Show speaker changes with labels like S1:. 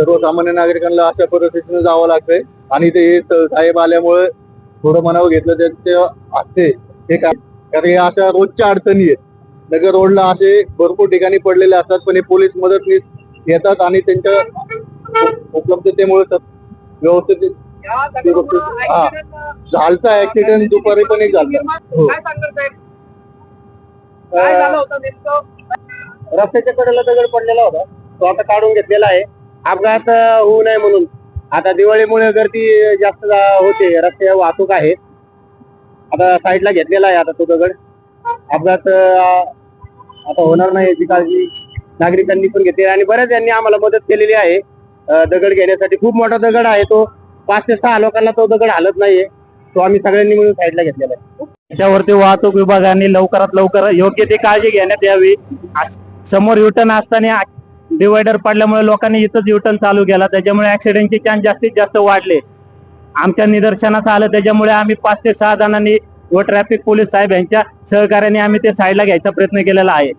S1: सर्वसामान्य नागरिकांना अशा परिस्थितीने जावं लागतंय. आणि ते हे साहेब आल्यामुळे थोडं मनावर घेतलं त्यांचे असते. हे काय? कारण हे अशा रोजच्या अडचणी आहेत. नगर रोडला असे भरपूर ठिकाणी पडलेले असतात पण हे पोलीस मदतनीस येतात आणि त्यांच्या उप- उपलब्धतेमुळे व्यवस्थित हा. झालता ऍक्सिडेंट दुपारी पण एक झालता. हो.
S2: काय सांगणार साहेब? काय झालं होतं नेमकं?
S3: रस्त्याच्या कडेला दगड पडलेला होता. तो आता काढून घेतलेला आहे. अपघात होऊ नये म्हणून. आता दिवाळीमुळे गर्दी जास्त होते रस्ते वाहतूक आहे आता साईडला घेतलेला आहे आता तो दगड. अपघात आता होणार नाही याची काळजी. नागरिकांनी पण घेतली आणि बऱ्याच यांनी आम्हाला मदत केलेली आहे. दगड घेण्यासाठी खूप मोठा दगड आहे तो. पाच ते सहा लोकांना तो दगड हालत नाहीये. तो आम्ही सगळ्यांनी मिळून साईडला घेतलेला आहे.
S4: त्याच्यावरती वाहतूक विभागाने लवकरात लवकर योग्य ती काळजी घेण्यात यावी. समोर युटर्न असताना डिवायडर पडल्यामुळे लोकांनी इथंच युटर्न चालू केला. त्याच्यामुळे ऍक्सिडेंटचे चान्स जास्तीत जास्त वाढले. आमच्या निदर्शनास आलं त्याच्यामुळे आम्ही पाच ते सहा जणांनी व ट्रॅफिक पोलीस साहेब यांच्या सहकार्याने आम्ही ते साईडला घ्यायचा प्रयत्न केलेला आहे.